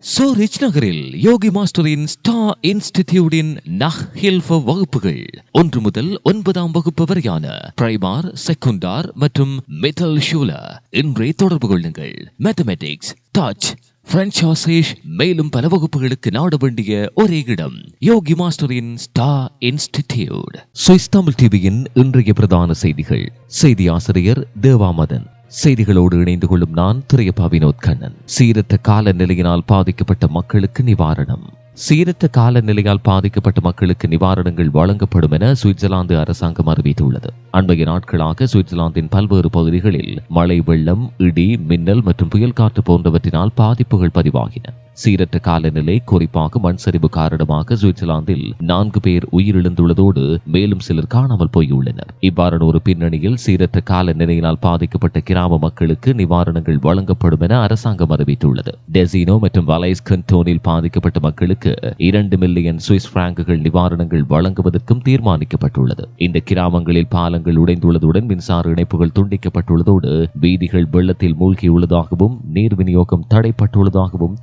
சோரிச் நகரில் யோகி மாஸ்டரின் ஸ்டா இன்ஸ்டிடியூடின் நஹ் ஹில்ஃப வகுப்புகள். ஒன்று முதல் ஒன்பதாம் வகுப்பு வரையான பிரைமார் செகுண்டார் மற்றும் மெட்டல் ஷூல. இன்றே தொடர்பு கொள்ளுங்கள். மேத்தமெட்டிக்ஸ் டச் பிரெஞ்ச் ஆசேஷ் மேலும் பல வகுப்புகளுக்கு நாட வேண்டிய ஒரே இடம் யோகி மாஸ்டரின் ஸ்டா இன்ஸ்டிடியூட். சுவிஸ் தமிழ் டிவியின் இன்றைய பிரதான செய்திகள். செய்தி ஆசிரியர் தேவாமதன். செய்திகளோடு இணைந்து கொள்ளும் நான் திரையப்பா வினோத் கண்ணன். சீரற்ற காலநிலையினால் பாதிக்கப்பட்ட மக்களுக்கு நிவாரணம். சீரற்ற காலநிலையால் பாதிக்கப்பட்ட மக்களுக்கு நிவாரணங்கள் வழங்கப்படும் என சுவிட்சர்லாந்து அரசாங்கம் அறிவித்துள்ளது. அண்மைய நாட்களாக சுவிட்சர்லாந்தின் பல்வேறு பகுதிகளில் மழை வெள்ளம் இடி மின்னல் மற்றும் புயல் காற்று போன்றவற்றினால் பாதிப்புகள் பதிவாகின. சீரற்ற காலநிலை குறிப்பாக மண் சரிவு காரணமாக சுவிட்சர்லாந்தில் நான்கு பேர் உயிரிழந்துள்ளதோடு மேலும் சிலர் காணாமல் போயுள்ளனர். இவ்வாறான ஒரு பின்னணியில் சீரற்ற காலநிலையினால் பாதிக்கப்பட்ட கிராம மக்களுக்கு நிவாரணங்கள் வழங்கப்படும் என அரசாங்கம் அறிவித்துள்ளது. டெசினோ மற்றும் வலைஸ் கண்டோனில் பாதிக்கப்பட்ட மக்களுக்கு இரண்டு மில்லியன் சுவிஸ் பிராங்குகள் நிவாரணங்கள் வழங்குவதற்கும் தீர்மானிக்கப்பட்டுள்ளது. இந்த கிராமங்களில் பாலங்கள் உடைந்துள்ளதுடன் மின்சார இணைப்புகள் துண்டிக்கப்பட்டுள்ளதோடு வீதிகள் வெள்ளத்தில் மூழ்கியுள்ளதாகவும் நீர் விநியோகம் தடைப்பட்டுள்ளதாகவும்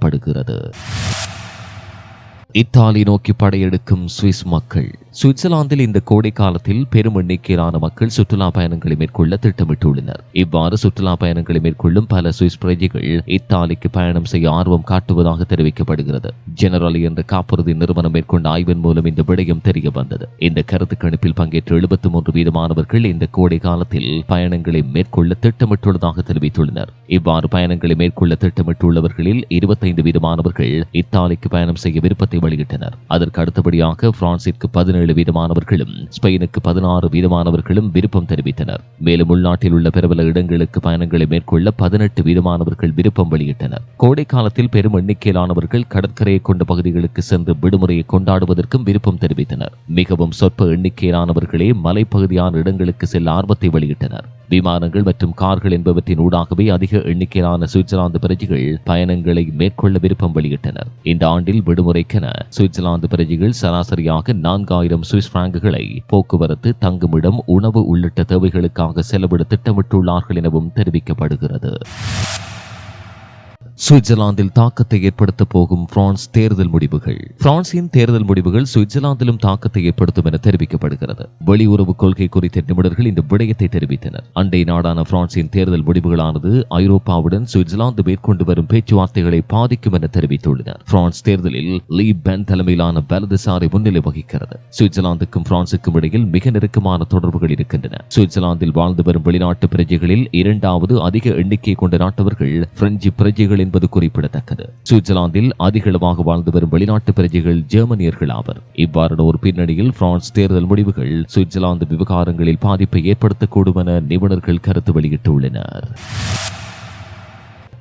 தெரிவிக்கப்படுகிறது இத்தாலி நோக்கி படையெடுக்கும் சுவிஸ் மக்கள் சுவிட்சர்லாந்தில் இந்த கோடை காலத்தில் பெரும் எண்ணிக்கையிலான மக்கள் சுற்றுலா பயணங்களை மேற்கொள்ள திட்டமிட்டுள்ளனர். இவ்வாறு சுற்றுலா பயணங்களை மேற்கொள்ளும் பல சுவிஸ் பிரஜைகள் இத்தாலிக்கு பயணம் செய்ய ஆர்வம் காட்டுவதாக தெரிவிக்கப்படுகிறது. ஜெனரல் என்ற காப்புறுதி நிறுவனம் மேற்கொண்ட ஆய்வின் மூலம் இந்த விடயம் தெரிய வந்தது. இந்த கருத்து கணிப்பில் பங்கேற்ற எழுபத்தி மூன்று வீதமானவர்கள் இந்த கோடை காலத்தில் பயணங்களை மேற்கொள்ள திட்டமிட்டுள்ளதாக தெரிவித்துள்ளனர். இவ்வாறு பயணங்களை மேற்கொள்ள திட்டமிட்டுள்ளவர்களில் இருபத்தைந்து வீதமானவர்கள் இத்தாலிக்கு பயணம் செய்ய விருப்பத்தை வெளியிட்டனர். அதற்கு அடுத்தபடியாக பிரான்சிற்கு பதினேழு வீதமானவர்களும் ஸ்பெயினுக்கு பதினாறு வீதமானவர்களும் விருப்பம் தெரிவித்தனர். மேலும் உள்நாட்டில் உள்ள பிரபல இடங்களுக்கு பயணங்களை மேற்கொள்ள பதினெட்டு வீதமானவர்கள் விருப்பம் வெளியிட்டனர். கோடை காலத்தில் பெரும் எண்ணிக்கையிலானவர்கள் கடற்கரையை கொண்ட பகுதிகளுக்கு சென்று விடுமுறையை கொண்டாடுவதற்கும் விருப்பம் தெரிவித்தனர். மிகவும் சொற்ப எண்ணிக்கையிலானவர்களே மலைப்பகுதியான இடங்களுக்கு செல்ல ஆர்வத்தை வெளியிட்டனர். விமானங்கள் மற்றும் கார்கள் என்பவற்றின் ஊடாகவே அதிக எண்ணிக்கையிலான சுவிட்சர்லாந்து பிரஜைகள் பயணங்களை மேற்கொள்ள விருப்பம் வெளியிட்டனர். இந்த ஆண்டில் விடுமுறைக்கென சுவிட்சர்லாந்து பிரஜைகள் சராசரியாக நான்காயிரம் சுவிஸ் பிராங்குகளை போக்குவரத்து தங்குமிடம் உணவு உள்ளிட்ட தேவைகளுக்காக செலவிட திட்டமிட்டுள்ளார்கள் எனவும் தெரிவிக்கப்படுகிறது. சுவிட்சர்லாந்தில் தாக்கத்தை ஏற்படுத்த போகும் பிரான்ஸ் தேர்தல் முடிவுகள். பிரான்சின் தேர்தல் முடிவுகள் சுவிட்சர்லாந்திலும் தாக்கத்தை ஏற்படுத்தும் என தெரிவிக்கப்படுகிறது. வெளியுறவு கொள்கை குறித்த நிபுணர்கள் இந்த விடயத்தை தெரிவித்தனர். அண்டை நாடான பிரான்சின் தேர்தல் முடிவுகளானது ஐரோப்பாவுடன் சுவிட்சர்லாந்து மேற்கொண்டு வரும் பேச்சுவார்த்தைகளை பாதிக்கும் என தெரிவித்துள்ளனர். பிரான்ஸ் தேர்தலில் லீ பென் தலைமையிலான வலதுசாரி முன்னிலை வகிக்கிறது. சுவிட்சர்லாந்துக்கும் பிரான்சுக்கும் இடையில் மிக நெருக்கமான தொடர்புகள் இருக்கின்றன. சுவிட்சர்லாந்தில் வாழ்ந்து வரும் வெளிநாட்டு பிரஜைகளில் இரண்டாவது அதிக எண்ணிக்கை கொண்ட நாட்டவர்கள் பிரெஞ்சு பிரஜைகளின் என்பது குறிப்பிடத்தக்கது. சுவிட்சர்லாந்தில் அதிகளவாக வாழ்ந்து வரும் வெளிநாட்டு பிரஜைகள் ஜெர்மனியர்கள் ஆவர். இவ்வாறான ஒரு பின்னணியில் பிரான்ஸ் தேர்தல் முடிவுகள் சுவிட்சர்லாந்து விவகாரங்களில் பாதிப்பை ஏற்படுத்தக்கூடும் என நிபுணர்கள் கருத்து வெளியிட்டுள்ளனர்.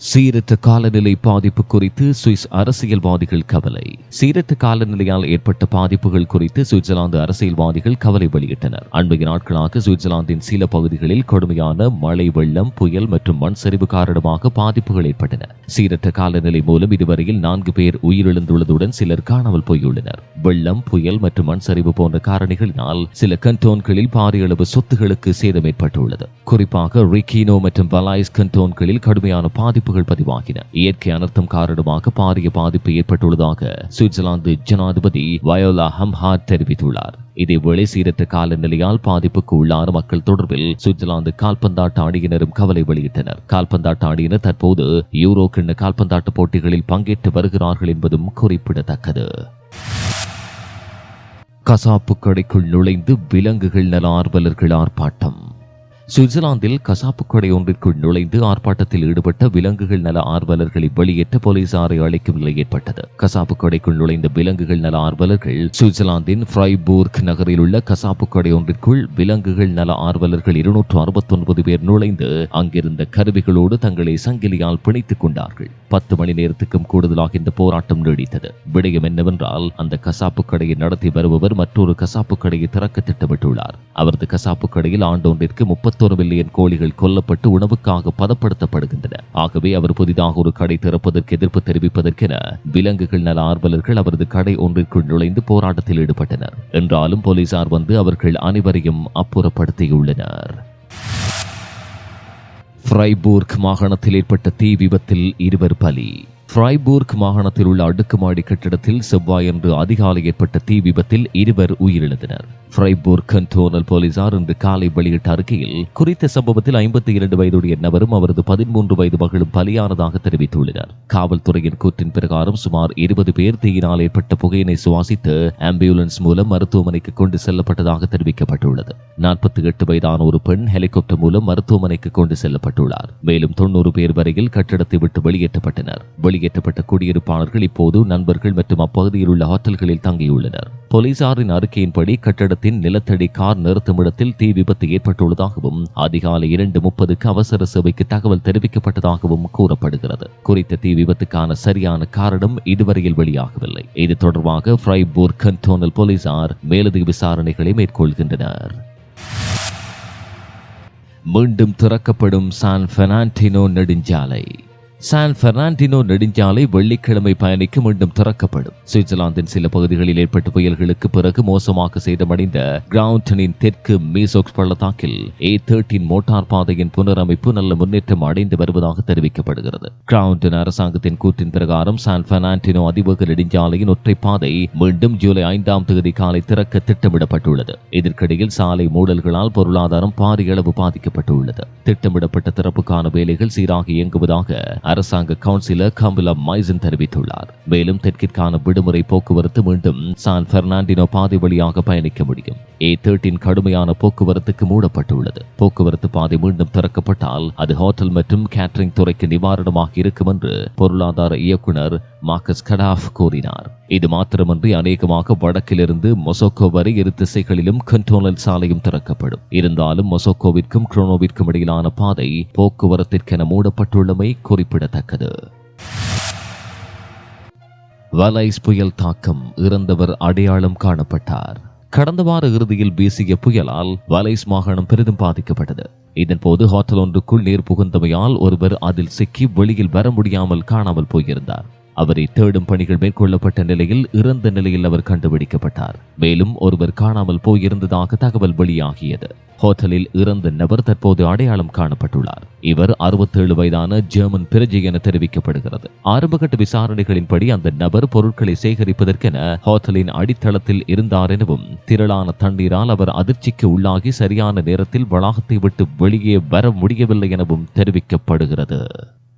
சீரற்ற காலநிலை பாதிப்பு குறித்து சுவிஸ் அரசியல்வாதிகள் கவலை. சீரற்ற காலநிலையால் ஏற்பட்ட பாதிப்புகள் குறித்து சுவிட்சர்லாந்து அரசியல்வாதிகள் கவலை வெளியிட்டனர். அண்மைய நாட்களாக சுவிட்சர்லாந்தின் சில பகுதிகளில் கடுமையான மழை வெள்ளம் புயல் மற்றும் மண் சரிவு காரணமாக பாதிப்புகள் ஏற்பட்டன. சீரற்ற காலநிலை மூலம் இதுவரையில் நான்கு பேர் உயிரிழந்துள்ளதுடன் சிலர் காணாமல் போயுள்ளனர். வெள்ளம் புயல் மற்றும் மண் சரிவு போன்ற காரணிகளினால் சில கண்டோன்களில் பாரிய அளவு சொத்துகளுக்கு சேதம் ஏற்பட்டுள்ளது. குறிப்பாக ரிக்கினோ மற்றும் பலாய்ஸ் கண்டோன்களில் கடுமையான பாதிப்பு பாதிப்புகள் பதிவாகின. இயற்கை அனர்த்தம் காரணமாக பாரிய பாதிப்பு ஏற்பட்டுள்ளதாக சுவிட்சர்லாந்து ஜனாதிபதி வயோலா ஹம்ஹாட் தெரிவித்துள்ளார். இதேவேளை சீரற்ற காலநிலையால் பாதிப்புக்கு உள்ளான மக்கள் தொடர்பில் சுவிட்சர்லாந்து கால்பந்தாட்ட அணியினரும் கவலை வெளியிட்டனர். கால்பந்தாட்ட அணியினர் தற்போது யூரோ கிண்ண கால்பந்தாட்ட போட்டிகளில் பங்கேற்று வருகிறார்கள் என்பதும் குறிப்பிடத்தக்கது. கசாப்பு கடைக்குள் நுழைந்து விலங்குகள் நல ஆர்வலர்கள் ஆர்ப்பாட்டம். சுவிட்சர்லாந்தில் கசாப்பு கடை ஒன்றிற்குள் நுழைந்து ஆர்ப்பாட்டத்தில் ஈடுபட்ட விலங்குகள் நல ஆர்வலர்களை வெளியேற்ற போலீசாரை அழைக்கும் நிலை ஏற்பட்டது. கசாப்பு கடைக்குள் நுழைந்த விலங்குகள் நல ஆர்வலர்கள் சுவிட்சர்லாந்தின் ஃப்ரைபூர்க் நகரில் உள்ள கசாப்பு கடை ஒன்றிற்குள் விலங்குகள் நல ஆர்வலர்கள் இருநூற்று அறுபத்தொன்பது பேர் நுழைந்து அங்கிருந்த கருவிகளோடு தங்களை சங்கிலியால் பிணைத்துக் கொண்டார்கள். பத்து மணி நேரத்துக்கும் கூடுதலாக இந்த போராட்டம் நீடித்தது. விடயம் என்னவென்றால் அந்த கசாப்பு கடையை நடத்தி வருபவர் மற்றொரு கசாப்பு கடையை திறக்க திட்டமிட்டுள்ளார். அவரது கசாப்பு கடையில் ஆண்டொன்றிற்கு முப்பத்தொரு மில்லியன் கோழிகள் கொல்லப்பட்டு உணவுக்காக பதப்படுத்தப்படுகின்றன. ஆகவே அவர் புதிதாக ஒரு கடை திறப்பதற்கு எதிர்ப்பு தெரிவிப்பதற்கென விலங்குகள் நல ஆர்வலர்கள் அவரது கடை ஒன்றிற்குள் நுழைந்து போராட்டத்தில் ஈடுபட்டனர். என்றாலும் போலீசார் வந்து அவர்கள் அனைவரையும் அப்புறப்படுத்தியுள்ளனர். ஃப்ரைபூர்க் மாகாணத்தில் ஏற்பட்ட தீ விபத்தில் இருவர் பலி. ஃப்ரைபூர்க் மாகாணத்தில் உள்ள அடுக்குமாடி கட்டிடத்தில் செவ்வாயன்று அதிகாலை ஏற்பட்ட தீ விபத்தில் இருவர் உயிரிழந்தனர். ஃப்ரைபூர்க் கண்டோனல் போலீசார் இன்று காலை வெளியிட்ட அறிக்கையில் குறித்த சம்பவத்தில் ஐம்பத்தி இரண்டு வயதுடைய நபரும் அவரது பதிமூன்று வயது மகளும் பலியானதாக தெரிவித்துள்ளனர். காவல்துறையின் கூற்றின் பிரகாரம் சுமார் இருபது பேர் தீயினால் ஏற்பட்ட புகையினை சுவாசித்து ஆம்புலன்ஸ் மூலம் மருத்துவமனைக்கு கொண்டு செல்லப்பட்டதாக தெரிவிக்கப்பட்டுள்ளது. நாற்பத்தி எட்டு வயதான ஒரு பெண் ஹெலிகாப்டர் மூலம் மருத்துவமனைக்கு கொண்டு செல்லப்பட்டுள்ளார். மேலும் தொண்ணூறு பேர் வரையில் கட்டிடத்தை விட்டு வெளியேற்றப்பட்டனர். வெளியேற்றப்பட்ட குடியிருப்பாளர்கள் இப்போது நண்பர்கள் மற்றும் அப்பகுதியில் உள்ள ஹோட்டல்களில் தங்கியுள்ளனர். போலீசாரின் அறிக்கையின்படி கட்டடத்தின் நிலத்தடி கார் நிறுத்துமிடத்தில் தீ விபத்து ஏற்பட்டுள்ளதாகவும் அதிகாலை இரண்டு முப்பதுக்கு அவசர சேவைக்கு தகவல் தெரிவிக்கப்பட்டதாகவும் கூறப்படுகிறது. குறித்த தீ விபத்துக்கான சரியான காரணம் இதுவரையில் வெளியாகவில்லை. இது தொடர்பாக ஃப்ரைபூர் கன்டோனல் போலீசார் மேலதிக விசாரணைகளை மேற்கொள்கின்றனர். மீண்டும் திறக்கப்படும் சான் பெர்னாண்டினோ நெடுஞ்சாலை. சான் பெர்னாண்டினோ நெடுஞ்சாலை வெள்ளிக்கிழமை பயணிக்கு மீண்டும் திறக்கப்படும். சுவிட்சர்லாந்தின் சில பகுதிகளில் ஏற்பட்ட புயல்களுக்கு பிறகு மோசமாக சேதமடைந்த கிரவுண்டனின் தெற்கு மீசோக்ஸ் பள்ளத்தாக்கில் ஏ தேர்ட்டின் மோட்டார் பாதையின் புனரமைப்பு நல்ல முன்னேற்றம் அடைந்து வருவதாக தெரிவிக்கப்படுகிறது. கிரவுண்டன் அரசாங்கத்தின் கூற்றின் பிரகாரம் சான் பெர்னாண்டினோ அதிவேக நெடுஞ்சாலையின் ஒற்றை பாதை மீண்டும் ஜூலை ஐந்தாம் தேதி காலை திறக்க திட்டமிடப்பட்டுள்ளது. இதற்கிடையில் சாலை மூடல்களால் பொருளாதாரம் பாரியளவு பாதிக்கப்பட்டுள்ளது. திட்டமிடப்பட்ட திறப்புக்கான வேலைகள் சீராக இயங்குவதாக அரசாங்க கவுன்சிலர் கம்பிலா மைசன் தெரிவித்துள்ளார். மேலும் தெற்கிற்கான விடுமுறை போக்குவரத்து மீண்டும் சான் பெர்னாண்டினோ பாதை வழியாக பயணிக்க முடியும். ஏ தேர்ட்டின் கடுமையான போக்குவரத்துக்கு மூடப்பட்டுள்ளது. போக்குவரத்து பாதை மீண்டும் திறக்கப்பட்டால் அது ஹோட்டல் மற்றும் கேட்டரிங் துறைக்கு நிவாரணமாக இருக்கும் என்று பொருளாதார இயக்குனர் மார்க்கஸ் கடாஃப் கூறினார். இது மாத்திரமன்றி அநேகமாக வடக்கிலிருந்து மொசோக்கோ வரை இரு திசைகளிலும் கண்ட்ரோலல் சாலையும் திறக்கப்படும். இருந்தாலும் மொசோக்கோவிற்கும் குரோனோவிற்கும் இடையிலான பாதை போக்குவரத்திற்கென மூடப்பட்டுள்ளமை குறிப்பிடத்தக்கது. வலைஸ் புயல் தாக்கம் இறந்தவர் அடையாளம் காணப்பட்டார். கடந்த வார இறுதியில் வீசிய புயலால் வலைஸ் மாகாணம் பெரிதும் பாதிக்கப்பட்டது. இதன்போது ஹோட்டல் ஒன்றுக்குள் நீர் புகுந்தமையால் ஒருவர் அதில் சிக்கி வெளியில் வர முடியாமல் காணாமல் போயிருந்தார். அவரை தேடும் பணிகள் மேற்கொள்ளப்பட்ட நிலையில் இறந்த நிலையில் அவர் கண்டுபிடிக்கப்பட்டார். மேலும் ஒருவர் காணாமல் போயிருந்ததாக தகவல் வெளியாகியது. ஹோட்டலில் இறந்த நபர் தற்போது அடையாளம் காணப்பட்டுள்ளார். இவர் 67 வயதான ஜெர்மன் பிரஜை என தெரிவிக்கப்படுகிறது. ஆரம்பகட்ட விசாரணைகளின்படி அந்த நபர் பொருட்களை சேகரிப்பதற்கென ஹோட்டலின் அடித்தளத்தில் இருந்தார் எனவும் திரளான தண்ணீரால் அவர் அதிர்ச்சிக்கு உள்ளாகி சரியான நேரத்தில் வளாகத்தை விட்டு வெளியே வர முடியவில்லை எனவும் தெரிவிக்கப்படுகிறது.